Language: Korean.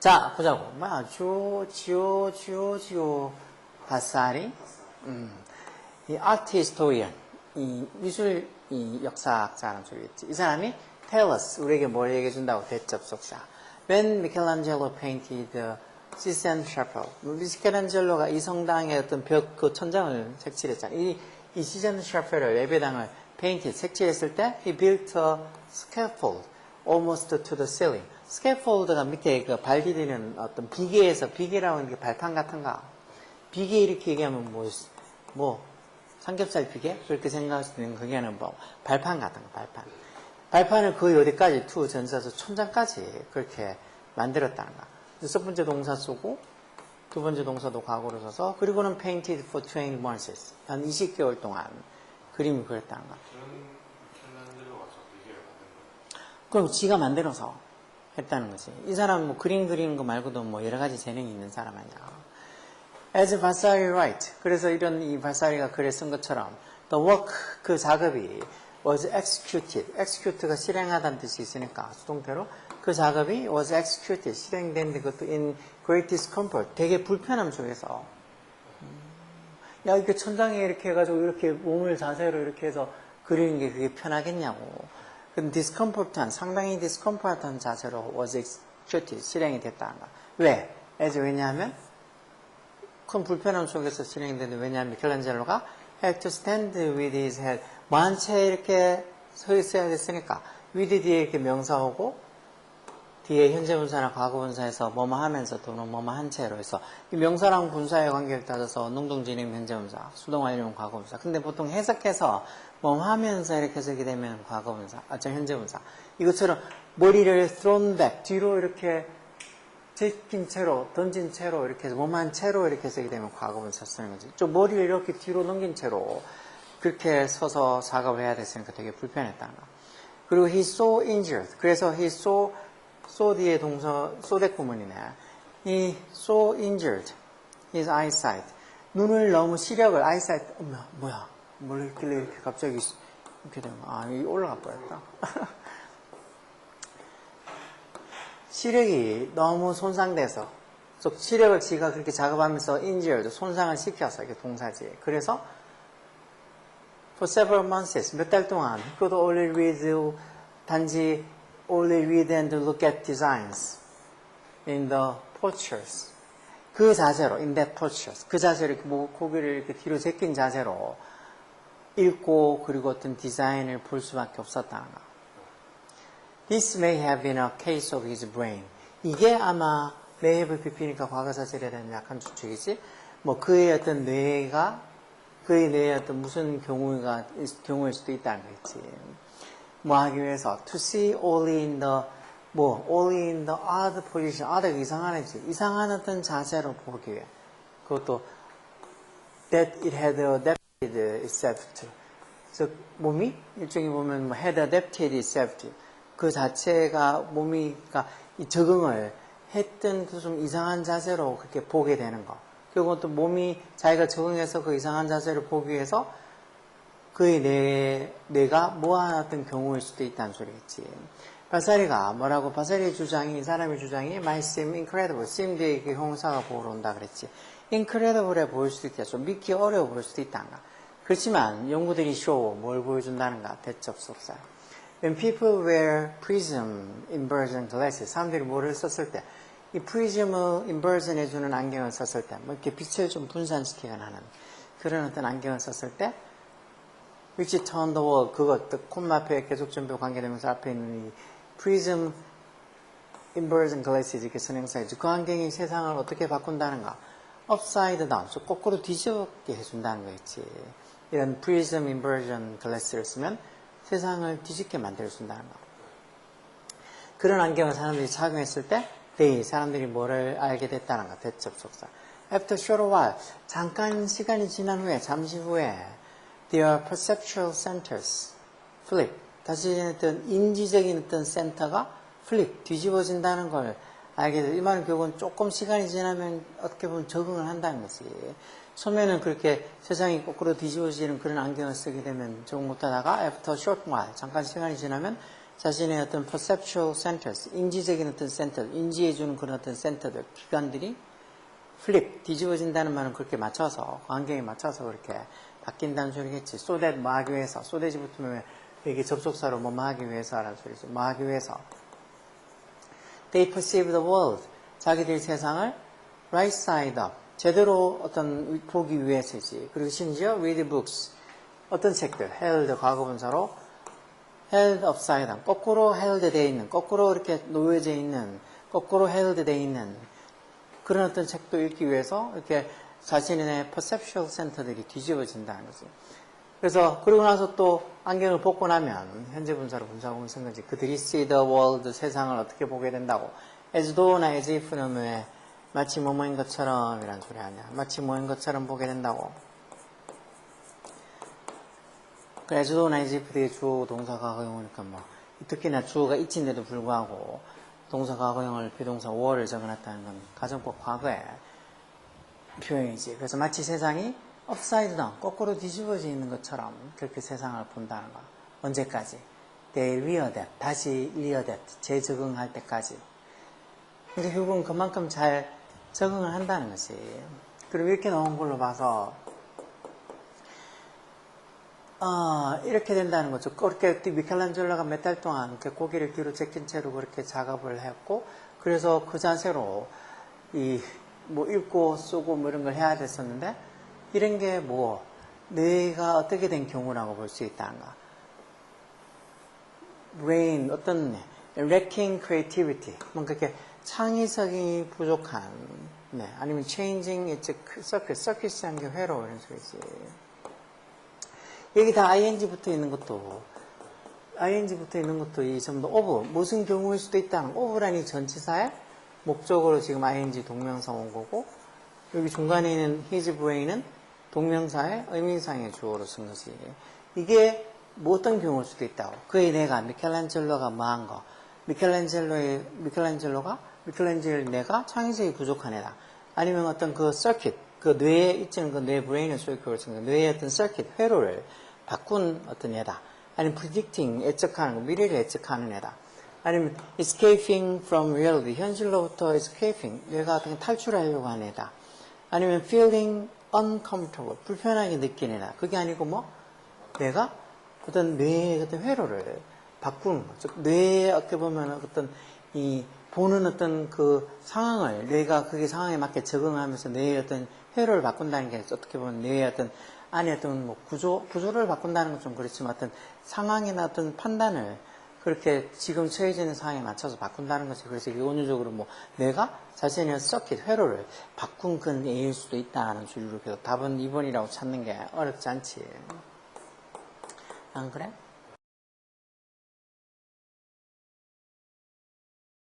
자, 보자고. 뭐야, 주오, 지오, 지오, 지오, 바사리. 음. 이 아트 히스토리언, 이 미술 이 역사학자라는 소리겠지. 이 사람이 tell us, 우리에게 뭘 얘기해 준다고 대접속사. When Michelangelo painted the Sistine Chapel, 미켈란젤로가 이 성당의 어떤 벽 그 천장을 색칠했잖아. 이, 이 시즌 샤펠을 예배당을 페인트 색칠했을 때 he built a scaffold almost to the ceiling. 스캐폴드가 밑에 그 발디디는 어떤 비계에서 비계라고 하는 게 발판 같은 가? 비계 이렇게 얘기하면 뭐, 뭐 삼겹살 비계 그렇게 생각할 수 있는 그게는 뭐 발판 같은 거 발판. 발판을 거의 어디까지 투 전사서 천장까지 그렇게 만들었다는 거. 첫 번째 동사 쓰고 두 번째 동사도 과거로 써서 그리고는 painted for 20 months 한 20개월 동안 그림을 그렸다는 거. 그런 캘린더가 저 비계를 만든 거예요. 그럼 지가 만들어서 했다는 거지. 이 사람 뭐 그림 그리는 거 말고도 뭐 여러 가지 재능이 있는 사람 아니야. As Vasari write. 그래서 이런 이 바사리가 글에 쓴 것처럼 the work 그 작업이 was executed. execute가 실행하다는 뜻이 있으니까 수동태로 그 작업이 was executed. 실행된 그것도 in great discomfort. 되게 불편함 속에서 야, 이렇게 천장에 이렇게 해가지고 이렇게 몸을 자세로 이렇게 해서 그리는 게 그게 편하겠냐고. 근데 디스컴포트한, 상당히 디스컴포트한 자세로 was executed, 실행이 됐다는 거야. 왜? as 왜냐하면 큰 불편함 속에서 진행되는데 왜냐하면 미켈란젤로가 had to stand with his head 만채 이렇게 서 있어야 됐으니까 위드 뒤에 이렇게 명사하고 뒤에 현재 분사나 과거 분사에서 뭐뭐 하면서 또는 뭐뭐 한 채로 해서 이 명사랑 분사의 관계를 따져서 능동 진행 현재 분사, 수동 완료면 과거 분사. 근데 보통 해석해서 뭐뭐 하면서 이렇게 해석이 되면 과거 분사, 아, 저 현재 분사. 이것처럼 머리를 thrown back, 뒤로 이렇게 제낀 채로, 던진 채로 이렇게 해서 뭐만 채로 이렇게 해석이 되면 과거 분사 쓰는 거지. 좀 머리를 이렇게 뒤로 넘긴 채로 그렇게 서서 작업을 해야 됐으니까 되게 불편했다는 거. 그리고 he so injured. 그래서 he so so 뒤에 동사 소대 구문이네. he so injured his eyesight. 눈을 너무 시력을 eyesight 어머 뭐야 뭘 했길래 이렇게 갑자기 이렇게 되면 아 여기 올라가 버렸다. 시력이 너무 손상돼서 즉 시력을 지가 그렇게 작업하면서 injured 손상을 시켜서 이게 동사지. 그래서 for several months 몇 달 동안 could only read 단지 only read and look at designs in the portraits 그 자세로 in that portraits 그 자세로 이렇게 뭐 고개를 이렇게 뒤로 제낀 자세로 읽고 그리고 어떤 디자인을 볼 수밖에 없었다는 거. This may have been a case of his brain. 이게 아마 have pp니까 과거사실에 대한 약한 추측이지. 뭐 그의 어떤 뇌가 그의 뇌에 어떤 무슨 경우가 경우일 수도 있다는 거겠지. 뭐 하기 위해서 to see only in the 뭐 only in the odd position odd 이상한 애지. 이상한 어떤 자세로 보기 위해. 그것도 that it had adapted itself to. 그래서 몸이? 일종의 보면 뭐 had adapted itself to. 그 자체가 몸이 그러니까 이 적응을 했던 그 좀 이상한 자세로 그렇게 보게 되는 거. 결국은 또 몸이 자기가 적응해서 그 이상한 자세를 보기 위해서 그의 뇌, 뇌가 모아놨던 경우일 수도 있다는 소리겠지. 바사리가 뭐라고 바사리의 주장이 이 사람의 주장이 might seem incredible. seem 뒤에 그 형사가 보러 온다 그랬지. incredible해 보일 수도 있다. 좀 믿기 어려워 보일 수도 있다는가. 그렇지만 연구들이 show 뭘 보여준다는가. 대접 속사. When people wear prism inversion glasses, 사람들이 뭐를 썼을 때, 이 프리즘을 인버전 해주는 안경을 썼을 때, 뭐 이렇게 빛을 좀 분산시키거나 하는 그런 어떤 안경을 썼을 때, which turn the world, 그것, 콤마표에 계속 전표 관계되면서 앞에 있는 이 프리즘 인버전 글래시즈 이렇게 선행사이죠. 그 안경이 세상을 어떻게 바꾼다는가? down, 즉 거꾸로 뒤집게 해준다는 거였지. 이런 프리즘 인버전 글래스를 쓰면 세상을 뒤집게 만들어준다는 거. 그런 안경을 사람들이 착용했을 때, 네, 사람들이 뭐를 알게 됐다는 거, 대접속사. After short while, 잠깐 시간이 지난 후에, 잠시 후에, their perceptual centers flip. 다시 어떤 인지적인 어떤 센터가 flip, 뒤집어진다는 걸 알게 돼. 이 말은 결국은 조금 시간이 지나면 어떻게 보면 적응을 한다는 거지. 처음에는 그렇게 세상이 거꾸로 뒤집어지는 그런 안경을 쓰게 되면 적응 못하다가 after short while, 잠깐 시간이 지나면 자신의 어떤 perceptual centers, 인지적인 어떤 센터, 인지해주는 그런 어떤 센터들, 기관들이 플립, 뒤집어진다는 말은 그렇게 맞춰서, 환경에 맞춰서 그렇게 바뀐다는 소리겠지. 쏘댓 뭐 하기 위해서, 쏘댓이 붙으면 이게 접속사로 뭐 하기 위해서라는 소리죠. 뭐 하기 위해서. They perceive the world. 자기들 세상을 right side up. 제대로 어떤 보기 위해서지. 그리고 심지어 read books. 어떤 책들, held 과거분사로 held upside down. 거꾸로 held 돼 있는, 거꾸로 이렇게 놓여져 있는, 거꾸로 held 돼 있는 그런 어떤 책도 읽기 위해서 이렇게 자신의 perceptual center들이 뒤집어진다는 거지. 그래서 그러고 나서 또 안경을 벗고 나면 현재 분사로 분사구문 쓴 거지. 그들이 see the world 세상을 어떻게 보게 된다고. as though나 as if는 왜 마치 뭐뭐인 것처럼 이란 소리 아니야. 마치 뭐인 것처럼 보게 된다고. 그 as though나 as if 뒤에 주어 동사 과거형이니까 뭐 특히나 주어가 있인데도 불구하고 동사 과거형을 비동사 5어를 적어놨다는 건 가정법 과거에 표현이지. 그래서 마치 세상이 upside down, 거꾸로 뒤집어져 있는 것처럼 그렇게 세상을 본다는 거. 언제까지? They rear that, 다시 rear that, 재적응할 때까지. 근데 결국은 그만큼 잘 적응을 한다는 것이. 그리고 이렇게 나온 걸로 봐서, 아, 이렇게 된다는 거죠. 그렇게 미켈란젤로가 몇 달 동안 이렇게 고개를 뒤로 제낀 채로 그렇게 작업을 했고, 그래서 그 자세로 이, 뭐 읽고 쓰고 뭐 이런 걸 해야 됐었는데, 이런 게 뭐, 뇌가 어떻게 된 경우라고 볼 수 있다는가. brain, 어떤, lacking creativity. 뭔가 이렇게 창의성이 부족한, 네. 아니면 changing its circuit, circuit이라는 게 회로 이런 소리지. 여기 다 ing 붙어 있는 것도, ing 붙어 있는 것도 이 전부 of, 무슨 경우일 수도 있다는, of라는 이 전치사의 목적으로 지금 ing 동명사 온 거고, 여기 중간에 있는 his brain은 동명사의 의미상의 주어로 쓴 것이. 이게 뭐 어떤 경우일 수도 있다고. 그의 내가, 미켈란젤로가 뭐한 거. 미켈란젤로의, 미켈란젤로가, 미켈란젤로 내가 창의성이 부족한 애다. 아니면 어떤 그 서킷, 그 뇌에 있는 그 뇌 브레인을 소유격으로 쓴 거, 뇌의 어떤 서킷, 회로를 바꾼 어떤 애다. 아니면 predicting, 예측하는 거, 미래를 예측하는 애다. 아니면 escaping from reality, 현실로부터 escaping, 뇌가 어떻게 탈출하려고 하는 애다. 아니면 feeling uncomfortable, 불편하게 느끼는 애다. 그게 아니고 뭐, 내가 어떤 뇌의 어떤 회로를 바꾸는 거. 즉, 뇌에 어떻게 보면 어떤 이 보는 어떤 그 상황을 뇌가 그게 상황에 맞게 적응하면서 뇌의 어떤 회로를 바꾼다는 게 어떻게 보면 뇌의 어떤 안에 어떤 뭐 구조, 구조를 바꾼다는 건 좀 그렇지만 어떤 상황이나 어떤 판단을 그렇게 지금 처해져 있는 상황에 맞춰서 바꾼다는 것이 그래서 원유적으로 뭐 내가 자신의 서킷 회로를 바꾼 건 A일 수도 있다는 주의로 계속 답은 2번이라고 찾는 게 어렵지 않지. 안 그래?